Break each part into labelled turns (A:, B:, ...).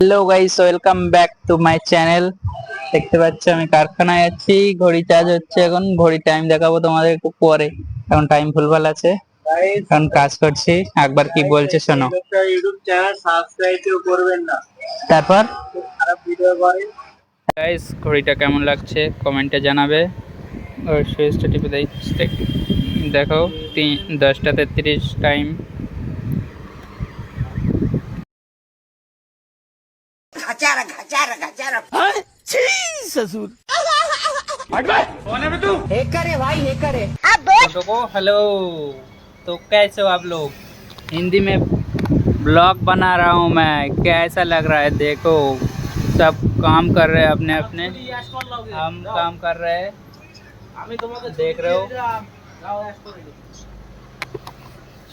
A: Hello guys welcome back to my channel দেখতে পাচ্ছ আমি কারখানায় আছি। ঘড়ি চার্জ হচ্ছে এখন। ঘড়ি টাইম দেখাবো তোমাদের একটু পরে। এখন টাইম ভুলভাল আছে। এখন কাজ করছি। একবার কি বলছে শোনো।
B: ইউটিউব চ্যানেল সাবস্ক্রাইব কেউ করবেন না।
A: তারপর?
B: খারাপ ভিডিও করে
A: গাইস ঘড়িটা কেমন লাগছে? কমেন্টে জানাবে। সুইচটা টিপে দেই দেখো তিন দশটা তেত্রিশ টাইম
C: घचारा घचारा घचारा। हे? करे भाई हे। करे
A: देखो हेलो तो कैसे हो आप लोग? हिंदी में ब्लॉग बना रहा हूँ मैं। कैसा लग रहा है? देखो सब काम कर रहे हैं अपने अपने। हम काम कर रहे हैं। देख रहे हो।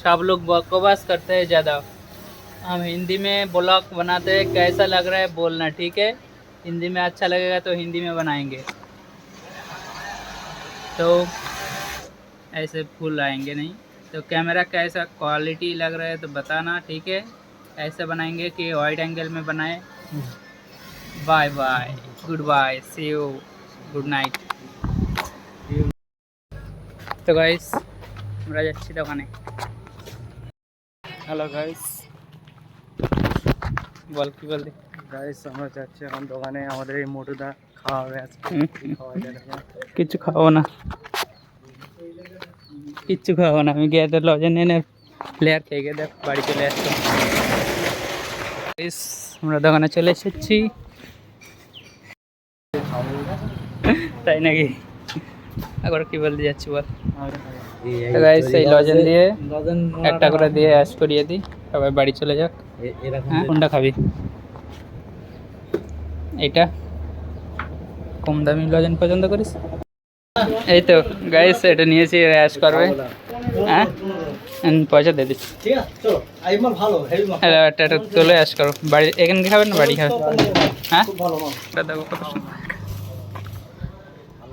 A: सब लोग बकवास करते हैं ज़्यादा। हम हिंदी में ब्लॉग बनाते हैं कैसा लग रहा है बोलना ठीक है हिंदी में अच्छा लगेगा तो हिंदी में बनाएंगे तो ऐसे फुल आएंगे नहीं तो कैमरा कैसा क्वालिटी लग रहा है तो बताना ठीक है ऐसे बनाएंगे कि वाइड एंगल में बनाए bye bye goodbye see you good night তো গাইস আমরা যাচ্ছি দোকানে
B: হ্যালো গাইস
A: বল কি বলতে
B: গাইস আমরা যাচ্ছি এখন দোকানে আমাদের এই মোটুদা খাওয়া হবে আজকে খাওয়া
A: কিচ্ছু খাব না। কিচ্ছু খাব না আমি গিয়ে তো লজেন এনে প্লেয়ার খেয়ে গিয়ে দেখ বাড়ি চলে আসছো। Guys, আমরা দোকানে চলে এসেছি। তাই নাকি? একবার কি বলতে যাচ্ছি বল। Guys, এই লজেন দিয়ে একটা করে দিয়ে অ্যাশ করিয়ে দিই। সবাই বাড়ি চলে যাক। হ্যাঁ কোনটা খাবি? এটা কম দামি লজেন পছন্দ করিস? এই তো গাইস এটা নিয়েছি অ্যাশ করবে। হ্যাঁ? পয়সা দিয়ে দিচ্ছি। হ্যালো একটা একটা তুলে অ্যাশ করো। বাড়ি এখানে খাবেন? না বাড়ি খাবেন হ্যাঁ?
B: খুব ভালো মাল।
A: এটা দেখো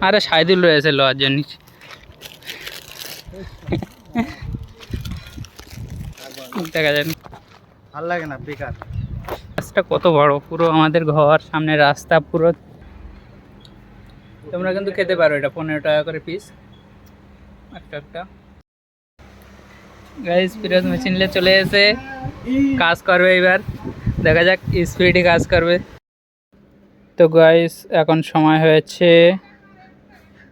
A: আরে সাইদুল রয়েছে লওয়ার জন্য দেখা যায়।
B: ভালো লাগে না বেকার
A: রাস্তা কত বড় পুরো আমাদের ঘর সামনে রাস্তা পুরো। তোমরা কিন্তু খেতে পারো এটা পনেরো টাকা করে পিস একটা একটা। গাইস ফিরোজ মেশিন নিয়ে চলে এসে কাজ করবে এবার। দেখা যাক স্পিডে কাজ করবে। তো গাইস এখন সময় হয়েছে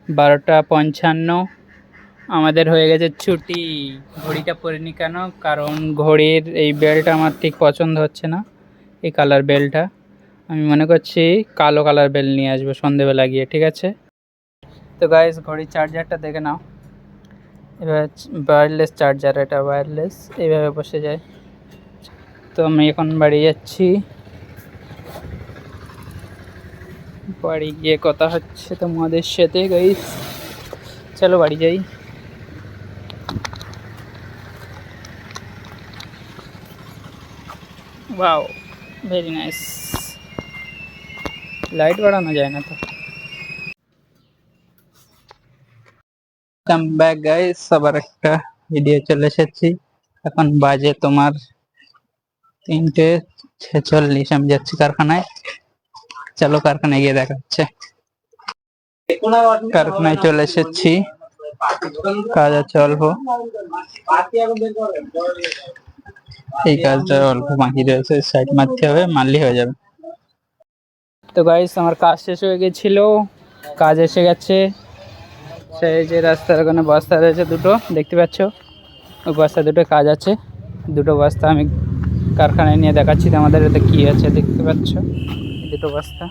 A: বারোটা পঞ্চান্ন। আমাদের হয়ে গেছে ছুটি। ঘড়িটা পরিনি কেন? কারণ ঘড়ির এই বেল্টটা আমার ঠিক পছন্দ হচ্ছে না, এই কালার বেলটা। আমি মনে করছি কালো কালার বেল নিয়ে আসব সন্ধেবেলা গিয়ে, ঠিক আছে? তো গাইস ঘড়ির চার্জারটা দেখে নাও। এবার ওয়্যারলেস চার্জার এটা ওয়্যারলেস এইভাবে বসে যায়। তো আমি এখন বাড়ি যাচ্ছি। বাড়ি গিয়ে কথা হচ্ছে তোমাদের সাথে গাইস চলো বাড়ি যাই। ওয়াও ভেরি নাইস লাইট বাড়ানো যায় না তো কাম ব্যাক গাইস আবার একটা ভিডিও চলে এসেছি। এখন বাজে তোমার তিনটে ছেচল্লিশ। আমি যাচ্ছি কারখানায়। চলো কারখানায় গিয়ে দেখা হচ্ছে কারখানায় চলে এসেছি। কাজ আছে অল্প। এই কাজটা অল্প বাকি রয়েছে সাইড মারতে হবে, মারলেই হয়ে যাবে। তো গাইস আমার কাজ শেষ হয়ে গেছিল, কাজ এসে গেছে। সেই যে রাস্তার ওখানে বস্তা রয়েছে দুটো, দেখতে পাচ্ছ? ওই বস্তা দুটো কাজ আছে। দুটো বস্তা আমি কারখানায় নিয়ে দেখাচ্ছি আমাদের এতে কি আছে দেখতে পাচ্ছ? দুটো বস্তা।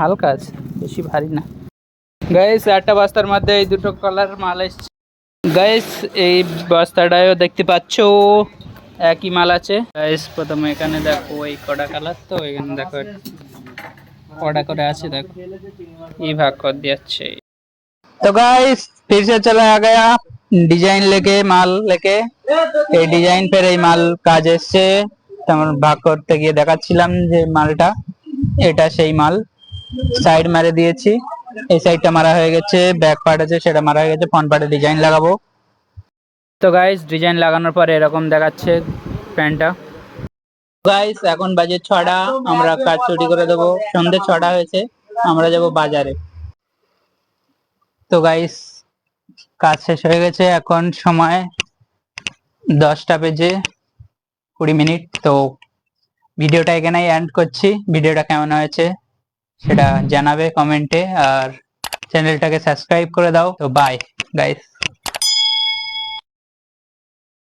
A: হালকা আছে, বেশি ভারী না। গাইস একটা বস্তার মধ্যে এই দুটো কালার মাল এসছে। গাইস এই বস্তাটাও দেখতে পাচ্ছ একই মাল আছে গাইস প্রথমে এখানে দেখো এই কটা কালার তো এখানে দেখো কটা করে আছে দেখো ये भाग कर दिया अच्छे तो गाइस फिर से चला आ गया ডিজাইন লেকে মাল লেকে এই ডিজাইন ফের এই মাল কাজ এসছে তেমন ভাগ করতে গিয়ে দেখাচ্ছিলাম যে মালটা এটা সেই মাল সাইড মারে দিয়েছি এই সাইডটা মারা হয়ে গেছে ব্যাক পার্ট আছে সেটা মারা হয়ে গেছে ফ্রন্ট পার্টে ডিজাইন লাগাবো। তো গাইস ডিজাইন লাগানোর পরে এরকম দেখাচ্ছে প্যান্টটা। গাইস এখন বাজে ছটা আমরা কাজ ছুটি করে দেবো। সন্ধে ছটা হয়েছে আমরা যাব বাজারে। তো গাইস কাজ শেষ হয়ে গেছে এখন সময় দশটা বেজে কুড়ি মিনিট। তো ভিডিওটা এখানেই এন্ড করছি। ভিডিওটা কেমন হয়েছে? সেটা জানাবে কমেন্টে আর চ্যানেলটাকে সাবস্ক্রাইব করে দাও। তো বাই গাইস